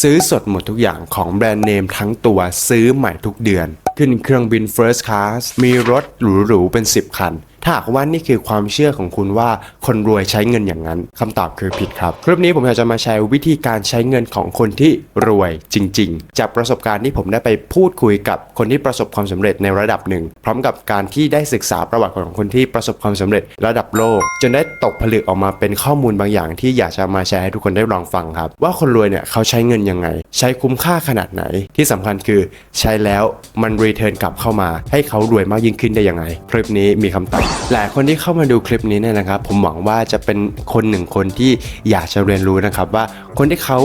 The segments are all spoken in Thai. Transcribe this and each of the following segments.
ซื้อสดหมดทุกอย่างของแบรนด์เนมทั้งตัวซื้อใหม่ทุกเดือน ขึ้นเครื่องบิน First Class มีรถหรูๆเป็น 10 คัน ถ้าหากว่านี่คือความเชื่อของคุณว่าคนรวยใช้เงินอย่างนั้นคำตอบคือผิดครับ คลิปนี้ผมอยากจะมาแชร์วิธีการใช้เงินของคนที่รวยจริง ๆ จากประสบการณ์ที่ผมได้ไปพูดคุยกับคนที่ประสบความสำเร็จในระดับหนึ่ง พร้อมกับการที่ได้ศึกษาประวัติของคนที่ประสบความสำเร็จระดับโลก จนได้ตกผลึกออกมาเป็นข้อมูลบางอย่าง ที่อยากจะมาแชร์ให้ทุกคนได้ลองฟังครับ ว่าคนรวยเนี่ยเขาใช้เงินยังไง ใช้คุ้มค่าขนาดไหน ที่สำคัญคือใช้แล้วมันรีเทิร์นกลับเข้ามา ให้เขารวยมากยิ่งขึ้นได้ยังไงคลิปนี้มีคำตอบหลายคนที่เข้ามาดูคลิปนี้เนี่ยนะครับ ผมหวังว่าจะเป็นคนหนึ่งคนที่อยากจะเรียนรู้นะครับว่าคนที่เขา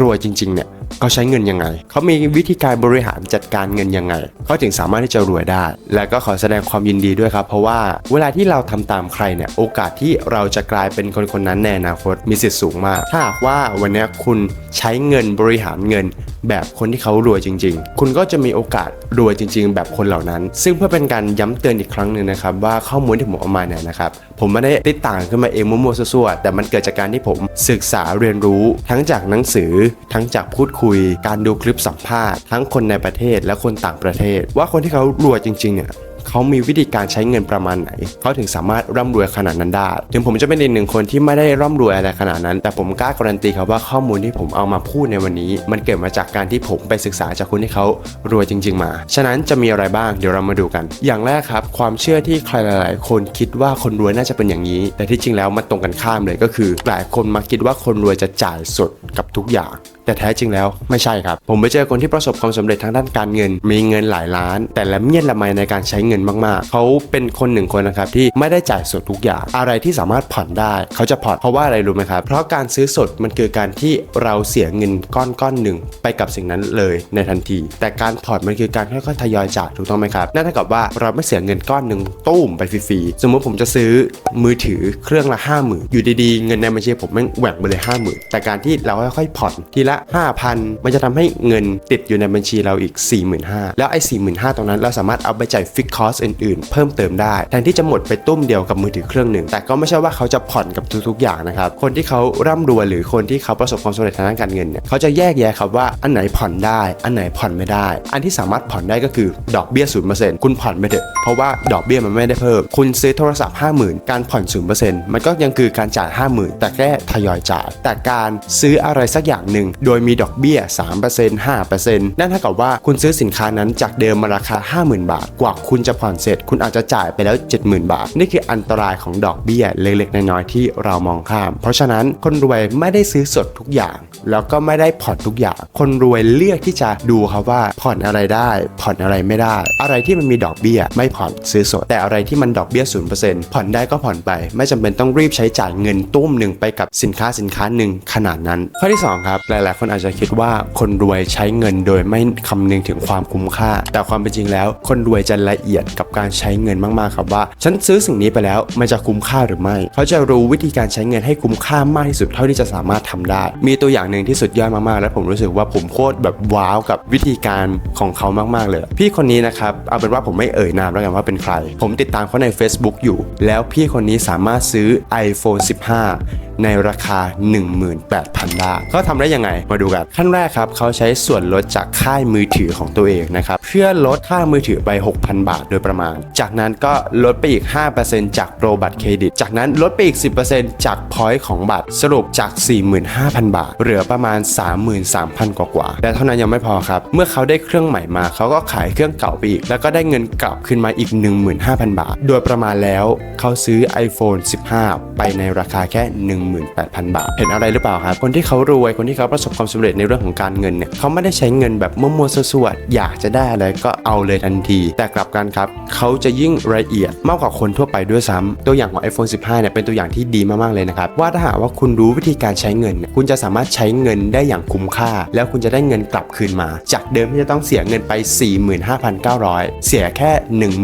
รวยจริงๆเนี่ย เขาใช้เงินยังไง เขามีวิธีการบริหารจัดการเงินยังไง เขาถึงสามารถที่จะรวยได้ และก็ขอแสดงความยินดีด้วยครับ เพราะว่าเวลาที่เราทำตามใครเนี่ย โอกาสที่เราจะกลายเป็นคนคนนั้นในอนาคตมีสิทธิ์สูงมาก ถ้าหากว่าวันนี้คุณใช้เงินบริหารเงิน แบบคนที่เขารวยจริง ๆ คุณก็จะมีโอกาสรวยจริง ๆ แบบคนเหล่านั้น ซึ่งเพื่อเป็นการย้ำเตือนอีกครั้งหนึ่งนะครับว่าข้อมูลที่ผมเอามาเนี่ยนะครับ ผมไม่ได้ติดต่างขึ้นมาเองมั่วๆซั่วๆแต่มันเกิดจากการที่ผมศึกษาเรียนรู้ทั้งจากหนังสือ ทั้งจากพูดคุย การดูคลิปสัมภาษณ์ทั้งคนในประเทศและคนต่างประเทศ ว่าคนที่เขารวยจริงๆเนี่ย เขามีวิธีการใช้เงินประมาณไหน เขาถึงสามารถร่ำรวยขนาดนั้นได้ ถึงผมจะเป็นอีกหนึ่งคนที่ไม่ได้ร่ำรวยอะไรขนาดนั้น แต่ผมกล้าการันตีครับว่าข้อมูลที่ผมเอามาพูดในวันนี้ มันเกิดมาจากการที่ผมไปศึกษาจากคนที่เขารวยจริง ๆ มา ฉะนั้นจะมีอะไรบ้างเดี๋ยวเรามาดูกัน อย่างแรกครับ ความเชื่อที่ใครหลาย ๆ คนคิดว่าคนรวยน่าจะเป็นอย่างนี้ แต่ที่จริงแล้วมันตรงกันข้ามเลยก็คือ หลายคนมาคิดว่าคนรวยจะจ่ายสดกับทุกอย่าง แต่แท้จริงแล้วไม่ใช่ครับ ผมไปเจอคนที่ประสบความสำเร็จทางด้านการเงิน มีเงินหลายล้าน แต่ละเมียดละไมในการใช้เงินมากๆ เขาเป็นคนหนึ่งคนนะครับที่ไม่ได้จ่ายสดทุกอย่าง อะไรที่สามารถผ่อนได้ เขาจะผ่อนเพราะว่าอะไรรู้ไหมครับ เพราะการซื้อสดมันคือการที่เราเสียเงินก้อนก้อนหนึ่งไปกับสิ่งนั้นเลยในทันที แต่การผ่อนมันคือการค่อยๆทยอยจ่ายถูกต้องไหมครับนั่นเท่ากับว่าเราไม่เสียเงินก้อนหนึ่งตุ้มไปฟรีๆสมมติผมจะซื้อมือถือเครื่องละห้าหมื่นอยู่ดีๆเงินในบัญชีผมแม่งแหว่งไปเลยห้าหมื่นแต่การที่เราค่อยๆผ่อนทีละ5,000 มันจะทำให้เงินติดอยู่ในบัญชีเราอีก 45,000 แล้วไอ้ 45,000 ตรงนั้นเราสามารถเอาไปจ่ายฟิกคอสอื่นๆ เพิ่มเติมได้ แทนที่จะหมดไปตุ้มเดียวกับมือถือเครื่องหนึ่ง แต่ก็ไม่ใช่ว่าเขาจะผ่อนกับทุกๆ อย่างนะครับ คนที่เขาร่ำรวยหรือคนที่เขาประสบความสำเร็จทางด้านการเงินเนี่ยเขาจะแยกแยะครับว่าอันไหนผ่อนได้ อันไหนผ่อนไม่ได้ อันที่สามารถผ่อนได้ก็คือดอกเบี้ย0%คุณผ่อนไปเถอะเพราะว่าดอกเบี้ยมันไม่ได้เพิ่มคุณซื้อโทรศัพท์ 50,000 การผ่อน0%มันก็ยังคือการจ่าย 50,000 แต่แค่ทยอยจ่ายแต่การซื้ออะไรสักอย่างหนึ่งโดยมีดอกเบี้ย 3% 5%นั่นเท่ากับว่าคุณซื้อสินค้านั้นจากเดิมมาราคา 50,000 บาท กว่าคุณจะผ่อนเสร็จ คุณอาจจะจ่ายไปแล้ว 70,000 บาท นี่คืออันตรายของดอกเบี้ยเล็กๆ น้อยๆที่เรามองข้าม เพราะฉะนั้นคนรวยไม่ได้ซื้อสดทุกอย่าง แล้วก็ไม่ได้ผ่อนทุกอย่าง คนรวยเลือกที่จะดูครับว่าผ่อนอะไรได้ ผ่อนอะไรไม่ได้ อะไรที่มันมีดอกเบี้ยไม่ผ่อนซื้อสด แต่อะไรที่มันดอกเบี้ย 0%ผ่อนได้ก็ผ่อนไป ไม่จำเป็นต้องรีบใช้จ่ายเงินตุ้มหนึ่งไปกับสินค้าสินค้าหนึ่งขนาดนั้น ข้อที่สองครับ หลาย ๆคนอาจจะคิดว่าคนรวยใช้เงินโดยไม่คำนึงถึงความคุ้มค่า แต่ความเป็นจริงแล้ว คนรวยจะละเอียดกับการใช้เงินมากๆครับว่า ฉันซื้อสิ่งนี้ไปแล้วมันจะคุ้มค่าหรือไม่ เขาจะรู้วิธีการใช้เงินให้คุ้มค่ามากที่สุดเท่าที่จะสามารถทำได้ มีตัวอย่างหนึ่งที่สุดยอดมากๆ และผมรู้สึกว่าผมโคตรแบบว้าวกับวิธีการของเขามากๆเลย พี่คนนี้นะครับเอาเป็นว่าผมไม่เอ่ยนามแล้วกันว่าเป็นใคร ผมติดตามเขาใน Facebook อยู่ แล้วพี่คนนี้สามารถซื้อ iPhone 15 ในราคา 18,000 บาทเขาทำได้ยังไง มาดูกัน ขั้นแรกครับเขาใช้ส่วนลดจากค่ายมือถือของตัวเองนะครับเพื่อลดค่ามือถือไป 6,000 บาทโดยประมาณ จากนั้นก็ลดไปอีก 5%จากโปรบัตรเครดิต จากนั้นลดไปอีก 10%จากพอยต์ของบัตรสรุปจาก 45,000 บาท เหลือประมาณ 33,000 กว่ากว่าๆแต่เท่านั้นยังไม่พอครับ เมื่อเขาได้เครื่องใหม่มาเขาก็ขายเครื่องเก่าไปอีก แล้วก็ได้เงินกลับขึ้นมาอีก 15,000 บาท โดยประมาณแล้วเขาซื้อ iPhone 15 ไปในราคาแค่18,000 บาท เห็นอะไรหรือเปล่าครับ คนที่เขารวย คนที่เขาประสบความสำเร็จในเรื่องของการเงินเนี่ยเขาไม่ได้ใช้เงินแบบมั่วๆซั่วๆอยากจะได้อะไรก็เอาเลยทันที แต่กลับกันครับเขาจะยิ่งละเอียดมากกว่าคนทั่วไปด้วยซ้ำตัวอย่างของ iPhone 15 เนี่ยเป็นตัวอย่างที่ดีมากๆเลยนะครับว่าถ้าหากว่าคุณรู้วิธีการใช้เงินเนี่ยคุณจะสามารถใช้เงินได้อย่างคุ้มค่า แล้วคุณจะได้เงินกลับคืนมา จากเดิมที่จะต้องเสียเงินไป 45,900 เสียแค่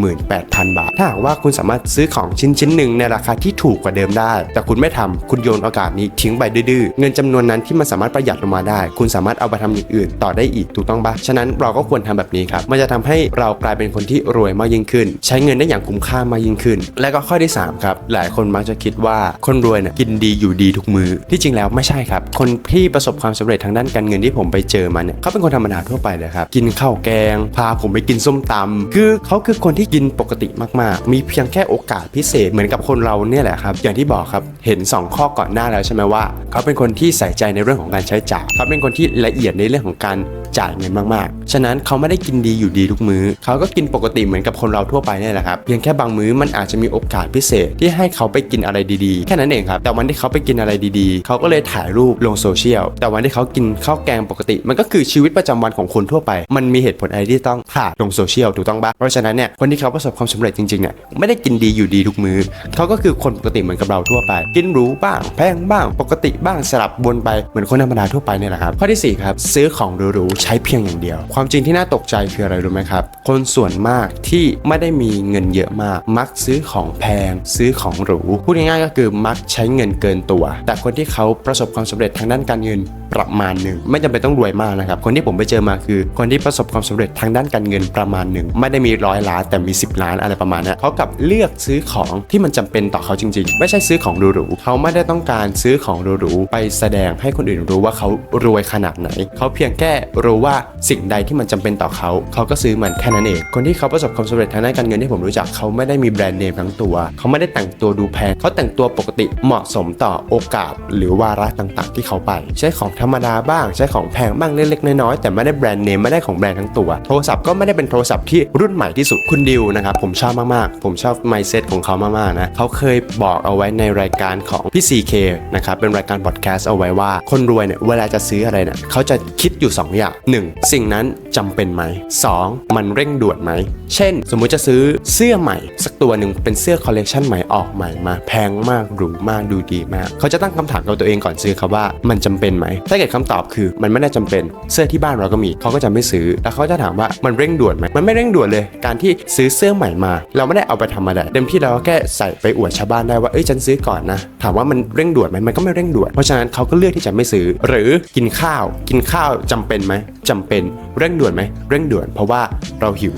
18,000 บาท ถ้าหากว่าคุณสามารถซื้อของชิ้นชิ้นหนึ่งในราคาที่ถูกกว่าเดิมได้ แต่คุณไม่ทำคุณโยนโอกาสนี้ทิ้งไปดื้อเงินจำนวนนั้นที่มันสามารถประหยัดลงมาได้ คุณสามารถเอาไปทำอย่างอื่น ต่อได้อีกถูกต้องปะฉะนั้นเราก็ควรทำแบบนี้ครับมันจะทำให้เรากลายเป็นคนที่รวยมากยิ่งขึ้น ใช้เงินได้อย่างคุ้มค่ามากยิ่งขึ้น และก็ข้อที่สามครับหลายคนมักจะคิดว่าคนรวยเนี่ยกินดีอยู่ดีทุกมือที่จริงแล้วไม่ใช่ครับ คนที่ประสบความสำเร็จทางด้านการเงินที่ผมไปเจอมาเนี่ยเขาเป็นคนธรรมดาทั่วไปเลยครับกินข้าวแกง พาผมไปกินส้มตำคือเขาคือคนที่กินปกติมากๆ มีเพียงแค่โอกาสพิเศษเหมือนกับคนเราเนี่ยแหละครับอย่างที่บอกครับเห็น 2 ข้อก่อนหน้าแล้วใช่ไหมว่า เขาเป็นคนที่ใส่ใจในเรื่องของการใช้จ่ายเขาเป็นคนที่ละเอียดในเรื่องของการจ่ายเงินมากๆ ฉะนั้นเขาไม่ได้กินดีอยู่ดีทุกมื้อ เขาก็กินปกติเหมือนกับคนเราทั่วไปเนี่ยแหละครับ เพียงแค่บางมื้อมันอาจจะมีโอกาสพิเศษที่ให้เขาไปกินอะไรดีๆ แค่นั้นเองครับ แต่วันที่เขาไปกินอะไรดีๆ เขาก็เลยถ่ายรูปลงโซเชียล แต่วันที่เขากินข้าวแกงปกติ มันก็คือชีวิตประจำวันของคนทั่วไป มันมีเหตุผลอะไรที่ต้องถ่ายลงโซเชียลถูกต้องปะเพราะฉะนั้นเนี่ย คนที่เขาประสบความสำเร็จจริงๆเนี่ย ไม่ได้กินดีอยู่ดีทุกมื้อ เขาก็คือคนปกติเหมือนกับเราทั่วไป กินหรูบ้าง แพงบ้าง ปกติบ้าง สลับวนไป เหมือนคนธรรมดาทั่วไปเนี่ยแหละครับ ข้อที่สี่ครับ ซื้อของหรูใช้เพียงอย่างเดียว ความจริงที่น่าตกใจคืออะไรรู้ไหมครับ คนส่วนมากที่ไม่ได้มีเงินเยอะมาก มักซื้อของแพง ซื้อของหรู พูดง่ายๆก็คือมักใช้เงินเกินตัว แต่คนที่เขาประสบความสำเร็จทางด้านการเงินประมาณหนึ่งไม่จำเป็นต้องรวยมากนะครับ คนที่ผมไปเจอมาคือ คนที่ประสบความสำเร็จทางด้านการเงินประมาณหนึ่งไม่ได้มีร้อยล้านแต่มี 10 ล้านอะไรประมาณนั้นเขากับเลือกซื้อของที่มันจำเป็นต่อเขาจริง ๆ ไม่ใช่ซื้อของหรูๆเขาไม่ได้ต้องการซื้อของหรูๆไปแสดงให้คนอื่นรู้ว่าเขารวยขนาดไหน เขาเพียงแค่รู้ว่าสิ่งใดที่มันจำเป็นต่อเขาเขาก็ซื้อมันแค่นั้นเอง คนที่เขาประสบความสำเร็จทางด้านการเงินที่ผมรู้จักเขาไม่ได้มีแบรนด์เนมทั้งตัว เขาไม่ได้แต่งตัวดูแพงเขาแต่งตัวปกติเหมาะสมต่อโอกาส หรือวาระต่างๆ ที่เขาไป ใช้ของธรรมดาบ้าง ใช้ของแพงบ้างเล็กๆน้อยๆแต่ไม่ได้แบรนด์เนมไม่ได้ของแบรนด์ทั้งตัว โทรศัพท์ก็ไม่ได้เป็นโทรศัพท์ที่รุ่นใหม่ที่สุดคุณดิวนะครับผมชอบมากๆ ผมชอบ mindset ของเขามากๆนะเขาเคยบอกเอาไว้ในรายการของพี่ CK นะครับเป็นรายการพอดแคสต์เอาไว้ว่าคนรวยเนี่ยเวลาจะซื้ออะไรเนี่ยเขาจะคิดอยู่ 2 อย่าง 1. สิ่งนั้นจำเป็นไหม 2. มันเร่งด่วนไหม เช่น สมมุติจะซื้อเสื้อใหม่ สักตัวหนึ่งเป็นเสื้อคอลเลกชันใหม่ออกใหม่มา แพงมากหรูมากดูดีมาก เขาจะตั้งคำถามกับตัวเองก่อนซื้อครับว่ามันจำเป็นไหม ถ้าเกิดคำตอบคือมันไม่ได้จำเป็นเสื้อที่บ้านเราก็มี เขาก็จะไม่ซื้อ แล้วเขาจะถามว่ามันเร่งด่วนไหมมันไม่เร่งด่วนเลย การที่ซื้อเสื้อใหม่มา เราไม่ได้เอาไปทำอะไรเต็มที่เราก็แค่ใส่ไปอวดชาวบ้านได้ว่าเอ้ยฉันซื้อก่อนนะถามว่ามันเร่งด่วนไหมมันก็ไม่เร่งด่วนเพราะฉะนั้นเขาก็เลือกที่จะไม่ซื้อ หรือกินข้าว กินข้าวจำเป็นไหมจำเป็นเร่งด่วนไหมเร่งด่วน เพราะว่าเราหิว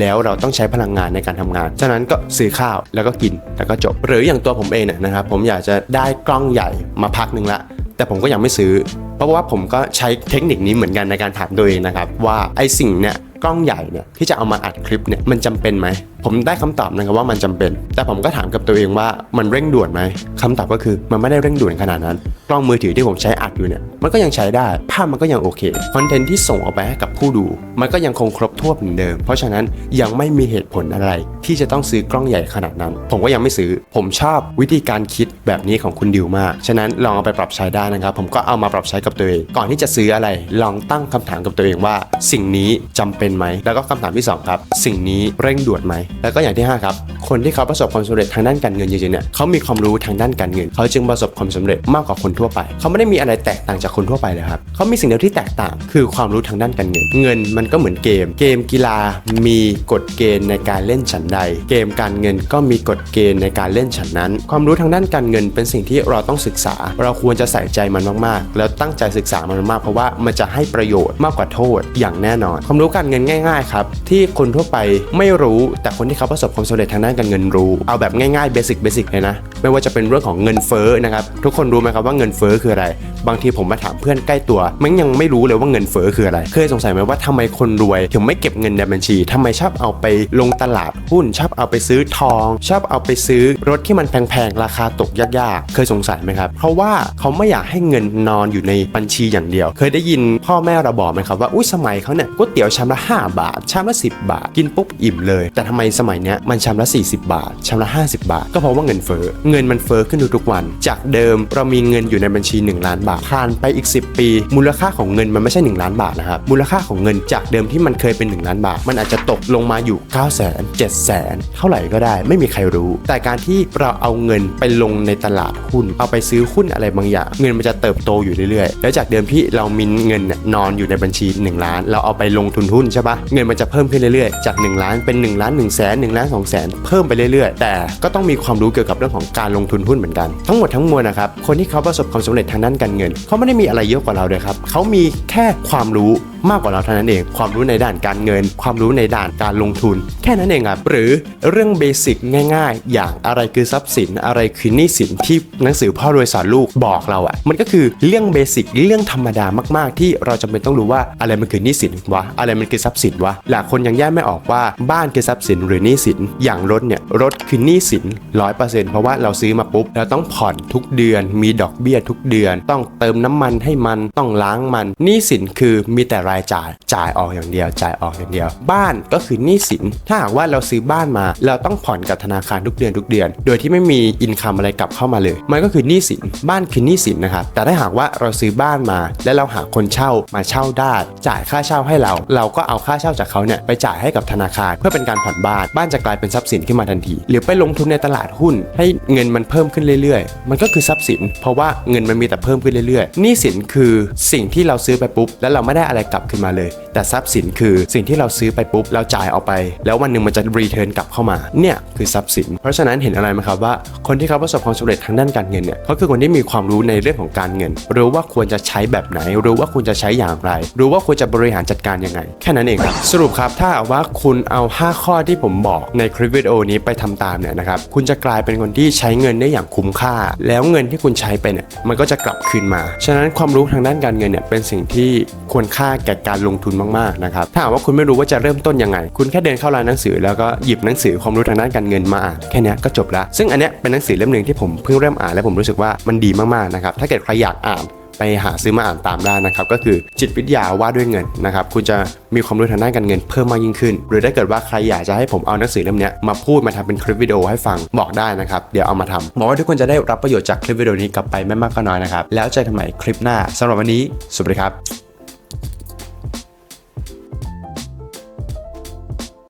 แล้วเราต้องใช้พลังงานในการทำงาน ฉะนั้นก็ซื้อข้าวแล้วก็กินแล้วก็จบ หรืออย่างตัวผมเองเนี่ยนะครับ ผมอยากจะได้กล้องใหญ่มาพักหนึ่งละ แต่ผมก็ยังไม่ซื้อ เพราะว่าผมก็ใช้เทคนิคนี้เหมือนกันในการถามตัวเองนะครับ ว่าไอสิ่งเนี่ยกล้องใหญ่เนี่ยที่จะเอามาอัดคลิปเนี่ยมันจำเป็นไหม ผมได้คำตอบนะครับว่ามันจำเป็น แต่ผมก็ถามกับตัวเองว่ามันเร่งด่วนไหมคำตอบก็คือมันไม่ได้เร่งด่วนขนาดนั้น กล้องมือถือที่ผมใช้อัดอยู่เนี่ยมันก็ยังใช้ได้ ภาพมันก็ยังโอเค คอนเทนต์ที่ส่งออกไปให้กับผู้ดู มันก็ยังคงครบถ้วนเหมือนเดิม เพราะฉะนั้นยังไม่มีเหตุผลอะไร ที่จะต้องซื้อกล้องใหญ่ขนาดนั้น ผมก็ยังไม่ซื้อ ผมชอบวิธีการคิดแบบนี้ของคุณดิวมาก ฉะนั้นลองเอาไปปรับใช้ได้นะครับ ผมก็เอามาปรับใช้กับตัวเอง ก่อนที่จะซื้ออะไร ลองตั้งคำถามกับตัวเองว่า สิ่งนี้จำเป็นไหม แล้วก็คำถามที่สองครับ สิ่งนี้เร่งด่วนไหมแล้วก็อย่างที่ห้าครับ คนที่เขาประสบความสำเร็จทางด้านการเงินจริงๆเนี่ยเขามีความรู้ทางด้านการเงิน เขาจึงประสบความสำเร็จมากกว่าคนทั่วไป เขาไม่ได้มีอะไรแตกต่างจากคนทั่วไปเลยครับเขามีสิ่งเดียวที่แตกต่าง คือความรู้ทางด้านการเงิน เงินมันก็เหมือนเกม เกมกีฬามีกฎเกณฑ์ในการเล่นฉันใด เกมการเงินก็มีกฎเกณฑ์ในการเล่นฉันนั้น ความรู้ทางด้านการเงินเป็นสิ่งที่เราต้องศึกษา เราควรจะใส่ใจมันมากๆ แล้วตั้งใจศึกษามันมากๆเพราะว่ามันจะให้ประโยชน์มากกว่าโทษอย่างแน่นอน ความรู้การเงินง่าย ๆ ครับ ที่คนทั่วไปไม่รู้แต่คนที่เขาประสบความสำเร็จทางด้านการเงินรู้ เอาแบบง่ายๆเบสิกเบสิกเลยนะ ไม่ว่าจะเป็นเรื่องของเงินเฟ้อนะครับ ทุกคนรู้ไหมครับว่าเงินเฟ้อคืออะไร บางทีผมมาถามเพื่อนใกล้ตัว มันยังไม่รู้เลยว่าเงินเฟ้อคืออะไร เคยสงสัยไหมว่าทำไมคนรวย ถึงไม่เก็บเงินในบัญชีทำไมชอบเอาไปลงตลาดหุ้นชอบเอาไปซื้อทอง ชอบเอาไปซื้อรถที่มันแพงๆราคาตกยากๆ เคยสงสัยไหมครับ เพราะว่าเขาไม่อยากให้เงินนอนอยู่ในบัญชีอย่างเดียว เคยได้ยินพ่อแม่เราบอกไหมครับว่าอุ้ยสมัยเขาเนี่ยก๋วยเตี๋ยวชามละ 5 บาทชามละ 10 บาท กินปุ๊บอิ่มเลย แต่ทำไมสมัยเนี้ยมันชามละ40 บาทชามละ50 บาท ก็เพราะว่าเงินเฟ้อเงินมันเฟ้อขึ้นทุกวัน จากเดิมเรามีเงินอยู่ในบัญชี 1 ล้านบาทผ่านไปอีก 10 ปี มูลค่าของเงินมันไม่ใช่ 1 ล้านบาทนะครับมูลค่าของเงินจากเดิมที่มันเคยเป็น 1 ล้านบาท มันอาจจะตกลงมาอยู่ 9 0 0 0 0 0 7 0 0 0 0 เท่าไหร่ก็ได้ ไม่มีใครรู้ แต่การที่เราเอาเงินไปลงในตลาดหุ้น เอาไปซื้อหุ้นอะไรบางอย่าง เงินมันจะเติบโตอยู่เรื่อยๆ แล้วจากเดิมที่เรามีเงินเนี่ยนอนอยู่ในบัญชี 1 ล้าน เราเอาไปลงทุนหุ้นใช่ปะเงินมันจะเพิ่มขึ้นเรื่อยๆ จาก 1 ล้านเป็น 1 ล้าน1แสนหนึ่งล้านสองแสนเพิ่มไปเรื่อยๆ แต่ก็ต้องมีความรู้เกี่ยวกับเรื่องของการลงทุนหุ้นเหมือนกัน ทั้งหมดทั้งมวลนะครับคนที่เขาประสบความสำเร็จทางด้านการเงินเขาไม่ได้มีอะไรเยอะกว่าเราเลยครับเขามีแค่ความรู้มากกว่าเราเท่านั้นเอง ความรู้ในด้านการเงิน ความรู้ในด้านการลงทุน แค่นั้นเองครับหรือเรื่องเบสิกง่าย ๆ อย่างอะไรคือทรัพย์สิน อะไรคือหนี้สินที่หนังสือพ่อรวยสอนลูกบอกเราอะ่ะมันก็คือเรื่องเบสิกเรื่องธรรมดามาก ๆ ที่เราจำเป็นต้องรู้ว่าอะไรมันคือหนี้สินวะอะไรมันคือทรัพย์สินวะหลายคนยังแยกไม่ออกว่าบ้านคือทรัพย์สินหรือหนี้สินอย่างรถเนี่ยรถคือหนี้สินร้อยเปอร์เซ็นต์เพราะว่าเราซื้อมาปุ๊บเราต้องผ่อนทุกเดือน มีดอกเบี้ยทุกเดือน ต้องเติมน้ำมันให้มันต้องล้างมันหนี้สินคือมีแต่รายจ่ายจ่ายออกอย่างเดียว จ่ายออกอย่างเดียว บ้านก็คือหนี้สินถ้าหากว่าเราซื้อบ้านมา เราต้องผ่อนกับธนาคารทุกเดือนทุกเดือน โดยที่ไม่มีอินคัมอะไรกลับเข้ามาเลย มันก็คือหนี้สินบ้านคือหนี้สินนะครับแต่ถ้าหากว่าเราซื้อบ้านมา และเราหาคนเช่ามาเช่าได้จ่ายค่าเช่าให้เรา เราก็เอาค่าเช่าจากเขาเนี่ยไปจ่ายให้กับธนาคารเพื่อเป็นการผ่อนบ้านบ้านจะกลายเป็นทรัพย์สินขึ้นมาทันที หรือไปลงทุนในตลาดหุ้น ให้เงินมันเพิ่มขึ้นเรื่อยๆ มันก็คือทรัพย์สิน เพราะว่าเงินมันมีแต่เพิ่มขึ้นเรื่อยๆหนี้สินคือสิ่งที่เราซื้อไปปุ๊บ แล้วเราไม่ได้อะไรกลับขึ้นมาเลย แต่ทรัพย์สินคือสิ่งที่เราซื้อไปปุ๊บเราจ่ายออกไป แล้ววันหนึ่งมันจะรีเทิร์นกลับเข้ามาเนี่ยคือทรัพย์สิน เพราะฉะนั้นเห็นอะไรไหมครับว่าคนที่เขาประสบความสำเร็จทางด้านการเงินเนี่ยเขาคือคนที่มีความรู้ในเรื่องของการเงินรู้ว่าควรจะใช้แบบไหน รู้ว่าควรจะใช้อย่างไร รู้ว่าควรจะบริหารจัดการยังไง แค่นั้นเองครับ สรุปครับถ้าว่าคุณเอา 5 ข้อที่ผมบอกในคลิปวิดีโอนี้ไปทำตามเนี่ยนะครับคุณจะกลายเป็นคนที่ใช้เงินได้อย่างคุ้มค่า แล้วเงินที่คุณใช้ไปเนี่ยมันก็จะกลับคืนมา ฉะนั้นความรู้ทางด้านการเงินเนี่ยเป็นสิ่งที่ควรค่าแก่การลงทุนมากๆนะครับถ้าหากว่าคุณไม่รู้ว่าจะเริ่มต้นยังไง คุณแค่เดินเข้าร้านหนังสือ แล้วก็หยิบหนังสือความรู้ทางด้านการเงินมาอ่านแค่นี้ก็จบละซึ่งอันเนี้ยเป็นหนังสือเล่มหนึ่งที่ผมเพิ่งเริ่มอ่านและผมรู้สึกว่ามันดีมากๆนะครับถ้าเกิดใครอยากอ่าน ไปหาซื้อมาอ่านตามได้นะครับก็คือจิตวิทยาว่าด้วยเงินนะครับคุณจะมีความรู้ทางด้านการเงินเพิ่มมากยิ่งขึ้น หรือถ้าเกิดว่าใครอยากจะให้ผมเอาหนังสือเล่มนี้มาพูดมาทำเป็นคลิปวิดีโอให้ฟังบอกได้นะครับเดี๋ยวเอามาทำหวังว่าทุกคนจะได้รับประโยชน์จากคลิปวิดีโอนี้กลับไปไม่มากก็น้อยนะครับแล้วเจอกันใหม่คลิปหน้าสำหรับวันนี้สวัสดีครับ